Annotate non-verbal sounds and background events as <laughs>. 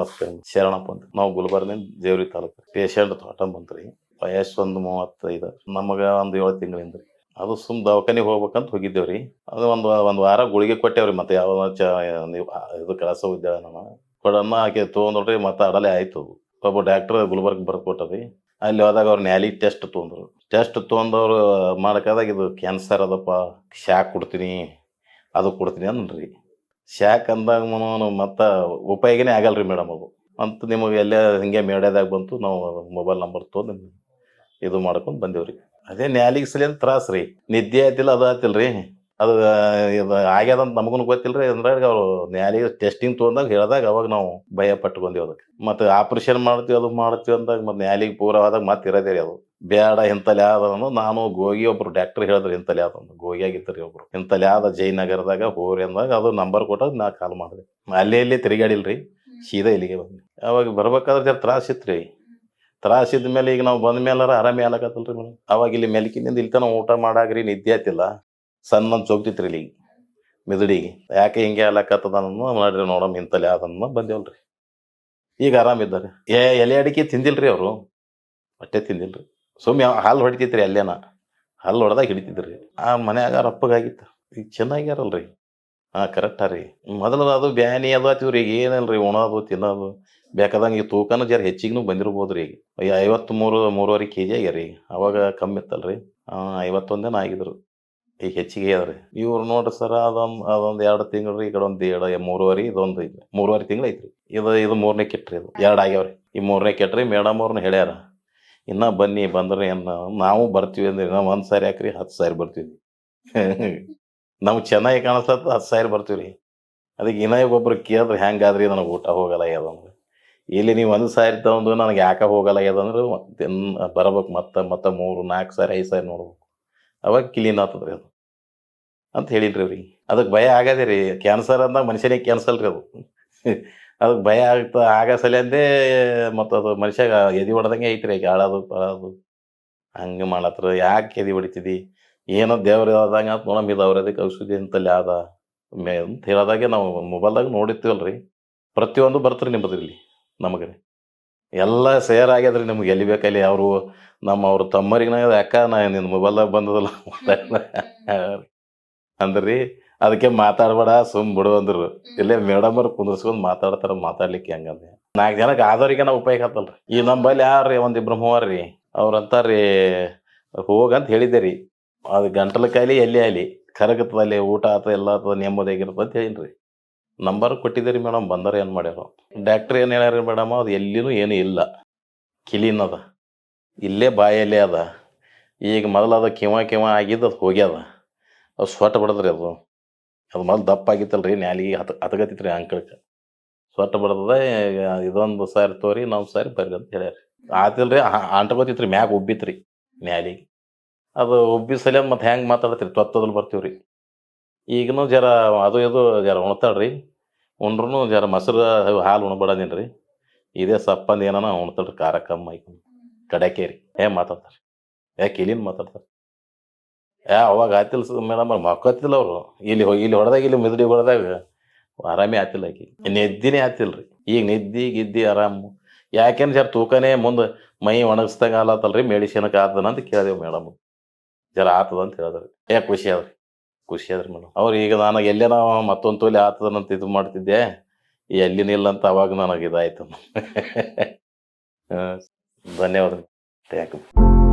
ನಮಸ್ತೆ ಶರಣಪ್ಪ ಅಂತ ನಾವು ಗುಲ್ಬರ್ಗಿನ ಜೇವ್ರಿ ತಾಲೂಕು ಪೇಷಂಟ್ ತೋಟ ಬಂತ್ರಿ ವಯಸ್ಸು ಒಂದು ಮೂವತ್ತೈದು. ನಮಗೆ ಒಂದು ಏಳು ತಿಂಗಳಿಂದ ರೀ. ಅದು ಸುಮ್ ದವಾಖಾನಿಗೆ ಹೋಗ್ಬೇಕಂತ ಹೋಗಿದ್ದೇವ್ರಿ ಅದು ಒಂದು ಒಂದು ವಾರ ಗುಳಿಗೆ ಕೊಟ್ಟೇವ್ರಿ ಮತ್ತೆ ಯಾವ ಇದು ಕೆಲಸ ಇದ್ದೇವೆ ನಾನು ಕೊಡಮ್ಮ ಆಕೆ ತೊಗೊಂಡ್ರಿ ಮತ್ತೆ ಅಡಲೆ ಆಯ್ತು ಒಬ್ಬ ಡಾಕ್ಟರ್ ಗುಲ್ಬರ್ಗ್ ಬರ್ದು ಅಲ್ಲಿ ಹೋದಾಗ ಅವ್ರು ನ್ಯಾಲಿ ಟೆಸ್ಟ್ ತೊಗೊಂಡ್ರು ಟೆಸ್ಟ್ ತೊಗೊಂಡವ್ರು ಮಾಡಕಾದಾಗ ಇದು ಕ್ಯಾನ್ಸರ್ ಅದಪ್ಪ. ಶಾಕ್ ಕೊಡ್ತೀನಿ. ಅದು ಕೊಡ್ತೀನಿ ಅಂದ್ರಿ. ಶಾಕ್ ಅಂದಾಗ ಮತ್ತೆ ಉಪಯೋಗನೇ ಆಗಲ್ರಿ ಮೇಡಮ್ ಅದು. ಅಂತ ನಿಮಗೆ ಎಲ್ಲ ಹಿಂಗೆ ಮೇಡ್ಯದಾಗ ಬಂತು, ನಾವು ಮೊಬೈಲ್ ನಂಬರ್ ತೊಗೊಂಡು ಇದು ಮಾಡ್ಕೊಂಡು ಬಂದೇವ್ರಿ. ಅದೇ ನ್ಯಾಲಿಗೆ ಸಲಿಂದ ತ್ರಾಸ್ ರೀ. ನಿದ್ದೆ ಆಯ್ತಿಲ್ಲ, ಅದು ಆತಿಲ್ರಿ ಅದು, ಇದು ಆಗ್ಯದ ಅಂತ ನಮಗೂ ರೀ ಅಂದ್ರೆ ಅವರು ನ್ಯಾಲಿಗೆ ಟೆಸ್ಟಿಂಗ್ ತೊಗೊಂಡಾಗ ಹೇಳಿದಾಗ ಅವಾಗ ನಾವು ಭಯ ಪಟ್ಕೊಂಡೀವಿ ಅದಕ್ಕೆ. ಮತ್ತು ಆಪ್ರೇಷನ್ ಮಾಡ್ತೀವಿ, ಅದು ಮಾಡ್ತೀವಿ ಅಂದಾಗ ಮತ್ತು ನ್ಯಾಲಿಗೆ ಪೂರ ಆದಾಗ ಮತ್ತೆ ಇರೋದೇ ರೀ ಅದು. ಬೇಡ ಹಿಂತಲ್ಯಾದ ಆದ ನಾನು ಗೋಗಿ ಒಬ್ರು ಡಾಕ್ಟರ್ ಹೇಳಿದ್ರು ಹಿಂತಲ್ಯಾದ ಆದ ಅಂದ್ರೆ ಗೋಗಿಯಾಗಿತ್ತು ರೀ ಒಬ್ರು. ಇಂತಲ್ಲಿ ಆದ ಜಯನಗರದಾಗ ಹೋರಿ ಅಂದಾಗ ಅದು ನಂಬರ್ ಕೊಟ್ಟಾಗ ನಾ ಕಾಲ್ ಮಾಡಿದೆ. ಅಲ್ಲಿ ಇಲ್ಲಿ ತಿರುಗಾಡಿಲ್ರಿ ಸೀದಾ ಇಲ್ಲಿಗೆ ಬಂದ್ವಿ ಅವಾಗ ಬರ್ಬೇಕಾದ್ರೆ ಜರ ತ್ರಾಸ ಇತ್ತು ರೀ ತ್ರಾಸ ಇದ್ದ ಮೇಲೆ ಈಗ ನಾವು ಬಂದ ಮೇಲೆ ಆರಾಮೇ ಆಲಕತ್ತಲ್ರಿ ಮೇಡಮ್ ಅವಾಗ ಇಲ್ಲಿ ಮೆಲ್ಕಿನಿಂದ ಇಲ್ಲಿ ತನಕ ಊಟ ಮಾಡಾಗ್ರಿ ನಿದ್ದೆ ಆತಿಲ್ಲ. ಸಣ್ಣ ಚೋಗ್ತಿತ್ರಿ ಇಲ್ಲಿ ಮೆದುಡಿಗೆ. ಯಾಕೆ ಹಿಂಗೆ ಆಲಕತ್ತದ ನೋಡ್ರಿ ನೋಡಮ್ ಇಂತಲ್ಲಿ ಅದನ್ನ ಬಂದೇವಲ್ರಿ. ಈಗ ಆರಾಮಿದ್ದಾರೆ ಏ ಎಲೆ ಅಡಿಕೆ ತಿಂದಿಲ್ರಿ ಅವರು? ಹೊಟ್ಟೆ ತಿಂದಿಲ್ರಿ. ಸುಮ್ಮನೆ ಹಾಲು ಹೊಡಿತೈತ್ರಿ ಅಲ್ಲೇನ? ಹಾಲು ಹೊಡೆದಾಗ ಹಿಡಿತಿದ್ರಿ. ಆ ಮನ್ಯಾಗ ರಪ್ಪಗಾಗಿತ್ತು. ಈಗ ಚೆನ್ನಾಗ್ಯಾರಲ್ರಿ. ಹಾಂ ಕರೆಕ್ಟಾ ರೀ ಮೊದಲು ಅದು ಬ್ಯಾನಿ ಅದು ಆತಿವ್ರಿ. ಈಗ ಏನಲ್ರಿ ಉಣೋದು ತಿನ್ನೋದು ಬೇಕಾದಂಗೆ ಈ ತೂಕನೂ ಜರ ಹೆಚ್ಚಿಗೂ ಬಂದಿರ್ಬೋದು ರೀ ಈಗ. ಐವತ್ತು ಮೂರು ಮೂರುವರೆ ಕೆ ಜಿ ಆಗ್ಯಾರ. ಅವಾಗ ಕಮ್ಮಿ ಇತ್ತಲ್ರಿ. ಐವತ್ತೊಂದೇನ ಆಗಿದ್ರು. ಈಗ ಹೆಚ್ಚಿಗೆ ರೀ ಇವ್ರು ನೋಡ್ರಿ ಸರ್, ಅದೊಂದು ಅದೊಂದು ಎರಡು ತಿಂಗಳು ರೀ ಈ ಕಡೆ ಒಂದು ಎರಡು ಮೂರುವರೆ, ಇದೊಂದು ಐತಿ ಮೂರುವರೆ ತಿಂಗಳು ಐತ್ರಿ. ಇದು ಇದು ಮೂರನೇ ಕೆಟ್ರಿ ಇದು ಎರಡು ಆಗ್ಯಾವ್ರಿ. ಈ ಮೂರನೇ ಕೆಟ್ರಿ ಮೇಡಮ್ ಅವ್ರನ್ನ ಹೇಳ್ಯಾರ. ಇನ್ನ ಬನ್ನಿ ಬಂದ್ರೆ ಏನು ನಾವು ಬರ್ತೀವಿ ಅಂದ್ರೆ ನಾವು ಒಂದು ಸಾರಿ ಹಾಕ್ರಿ ಹತ್ತು ಸಾರಿ ಬರ್ತೀವಿ. <laughs> ನಮ್ಗೆ ಚೆನ್ನಾಗಿ ಕಾಣಿಸ್ತದ ಹತ್ತು ಸಾವಿರ ಬರ್ತೀವಿ ರೀ ಅದಕ್ಕೆ ಇನ್ನ ಒಬ್ಬರು ಕೇಳಿದ್ರೆ ಹೆಂಗಾದ್ರಿ ನನಗೆ ಊಟ ಹೋಗಲ್ಲ ಆಗ್ಯದಂದ್ರೆ ಇಲ್ಲಿ ನೀವು ಒಂದು ಸಾರಿ ತಗೊಂಡು ನನಗೆ ಯಾಕೆ ಹೋಗಲ್ಲ ದಿನ ಬರ್ಬೇಕು ಮತ್ತೆ ಮತ್ತೆ ಮೂರು ನಾಲ್ಕು ಸಾರಿ ಐದು ಸಾರಿ ನೋಡ್ಬೇಕು. ಅವಾಗ ಕ್ಲೀನ್ ಆಗ್ತದ್ರಿ ಅದು. ಅಂತ ಹೇಳಿದ್ರಿ ಅವ್ರಿಗೆ. ಅದಕ್ಕೆ ಭಯ ಆಗದೆ ರೀ ಕ್ಯಾನ್ಸರ್ ಅಂದಾಗ ಮನುಷ್ಯನಿಗೆ ಕ್ಯಾನ್ಸಲ್ ರೀ ಅದು. ಅದಕ್ಕೆ ಭಯ ಆಗ್ತಾ ಆಗ ಸಲಿಂದೇ ಮತ್ತು ಅದು ಮನುಷ್ಯಾಗ ಎದಿ ಹೊಡೆದಂಗೆ ಐತ್ರಿ ಈಗ ಆಳೋದು ಪಾಳೋದು. ಹಂಗೆ ಮಾಡತ್ರ ಯಾಕೆ ಎದಿ ಹೊಡಿತಿದಿ? ಏನೋ ದೇವ್ರ ಆದಂಗೆ ಅಂತ ನೋಡಮ್ ಇದು ಅದಕ್ಕೆ ಔಷಧಿ ಅಂತಲ್ಲಿ ಆದ ಮೇ ಅಂತ ಹೇಳಿದಾಗೆ ನಾವು ಮೊಬೈಲ್ದಾಗ ನೋಡಿರ್ತೀವಲ್ರಿ. ಪ್ರತಿಯೊಂದು ಬರ್ತ್ರಿ ನಿಮ್ಮದು ಇಲ್ಲಿ ನಮಗೆ. ಎಲ್ಲ ಸೇರ್ ಆಗ್ಯದ್ರಿ ನಿಮ್ಗೆ ಎಲ್ಲಿ ಬೇಕಲ್ಲಿ ಅವರು ನಮ್ಮ ಅವ್ರ ತಮ್ಮರಿಗೆ ಯಾಕ ನಾ ನಿನ್ನ ಮೊಬೈಲ್ದಾಗ ಬಂದದಲ್ಲ? ಅಂದ್ರಿ. ಅದಕ್ಕೆ ಮಾತಾಡ್ಬೇಡ ಸುಮ್ ಬಿಡು ಅಂದ್ರು. ಇಲ್ಲೇ ಮೇಡಮ್ ಅವ್ರು ಕುಂದರ್ಸ್ಕೊಂಡು ಮಾತಾಡ್ತಾರ ಮಾತಾಡ್ಲಿಕ್ಕೆ ಹಂಗಂದೆ ನಾಲ್ಕು ಜನಕ್ಕೆ ಆದವ್ರಿಗೆ ನಾವು ಉಪಯೋಗ ಹತ್ತಲ್ರಿ ಈ ನಂಬಲ್ಲಿ ಯಾರ್ರಿ? ಒಂದಿಬ್ರು ಮೂವರ್ರಿ. ಅವ್ರ ಅಂತಾರ್ರಿ ಹೋಗಂತ ಹೇಳಿದ್ದೆ ರೀ ಅದು ಗಂಟಲ ಕಾಯಿಲೆ ಎಲ್ಲಿ ಆಗಲಿ ಕರಗತ್ತದಲ್ಲಿ ಊಟ ಆತ ಎಲ್ಲ ಆತದ ನೆಮ್ಮದಿಯಾಗಿರ್ತದೆ ಅಂತ ಹೇಳಿನ್ರಿ. ನಂಬರ್ ಕೊಟ್ಟಿದ್ದೀರಿ ಮೇಡಮ್ ಬಂದರೆ ಏನು ಮಾಡ್ಯಾರ. ಡಾಕ್ಟ್ರ್ ಏನು ಹೇಳ್ಯಾರ ಮೇಡಮ್ ಅದು ಎಲ್ಲಿನೂ ಏನೂ ಇಲ್ಲ. ಕಿಲಿನ ಅದ. ಇಲ್ಲೇ ಬಾಯಲ್ಲೇ ಅದ. ಈಗ ಮೊದಲು ಅದು ಕಿವ ಕಿವ ಆಗಿದ್ದು ಅದು ಹೋಗ್ಯದ. ಅದು ಸ್ವಟ್ ಬಿಡದ್ರಿ ಅದು. ಅದು ಮೊದಲು ದಪ್ಪ ಆಗಿತ್ತಲ್ಲ ರೀ ನ್ಯಾಲಿ ಹತ್ ಹತ್ಗತ್ತಿತ್ತು ರೀ ಅಂಕಳಕ್ಕೆ. ಸೊಟ್ಟ ಬರ್ತದ, ಇದೊಂದು ಸಾರಿ ತೋರಿ ನಾವು ಸಾರಿ ಬರ್ರಿ ಅಂತ ಹೇಳ್ಯಾರ. ಆತಿಲ್ರಿ ಅಂಟ್ಕೋತಿತ್ತು ರೀ ಮ್ಯಾಗ ಉಬ್ಬಿತ್ತು ರೀ ನ್ಯಾಲಿಗೆ ಅದು ಉಬ್ಬಿ ಸಲ ಮತ್ತೆ ಹೆಂಗೆ ಮಾತಾಡ್ತೀರಿ ತೊತ್ತದಲ್ಲಿ ಬರ್ತೀವಿ ರೀ ಈಗನೂ ಜರ ಅದು ಇದು ಜರ ಉಣ್ತಾಳ್ರಿ. ಉಂಡ್ರೂ ಜರ ಮೊಸರು ಹಾಲು ಉಣ್ಬೇಡದೇನು ರೀ ಇದೇ ಸಪ್ಪಂದು ಏನಾನ ಉಣ್ತಾಳ್ರಿ, ಖಾರ ಕಮ್ಮಿ ಆಯ್ತು. ಕಡಕೆ ರೀ ಏ ಮಾತಾಡ್ತಾರೆ ಯಾಕೆ ಇಲ್ಲಿನ ಮಾತಾಡ್ತಾರೆ ಏ ಅವಾಗ ಆತಿಲ್ಲ ಮೇಡಮ್ ಅವ್ರು ಮಕ್ಕೊತ್ತಿಲ್ಲ ಅವರು. ಇಲ್ಲಿ ಹೋಗಿ ಇಲ್ಲಿ ಹೊಡೆದಾಗ ಇಲ್ಲಿ ಮಿದುಡಿ ಹೊಡೆದಾಗ ಆರಾಮೇ ಆತಿಲ್ಲ ಆಕಿ. ನಿದ್ದಿನೇ ಆತಿಲ್ಲ ರೀ ಈಗ ನಿದ್ದಿ ಗಿದ್ದಿ ಆರಾಮು. ಯಾಕೆಂದ್ರೆ ಜರ ತೂಕನೇ ಮುಂದೆ ಮೈ ಒಣಗಿಸ್ದಂಗ ಆಲತ್ತಲ್ರಿ ಮೆಡಿಸಿನ್ಗೆ ಆತದ ಅಂತ ಕೇಳಿದೆವು ಮೇಡಮ್ ಜರ ಆತದ ಅಂತ ಹೇಳಿದ್ರಿ ಏ ಖುಷಿ ಆದ್ರಿ. ಖುಷಿ ಆದ್ರಿ ಮೇಡಮ್ ಅವ್ರು ಈಗ ನನಗೆ ಎಲ್ಲೇ ನಾವು ಮತ್ತೊಂದು ತೊಲೆ ಆತದನಂತ ಇದು ಮಾಡ್ತಿದ್ದೆ ಎಲ್ಲಿನಿಲ್ಲ ಅಂತ ಅವಾಗ ನನಗೆ ಇದಾಯ್ತು. <laughs> ಹಾ, ಧನ್ಯವಾದ ಥ್ಯಾಂಕ್ ಯು.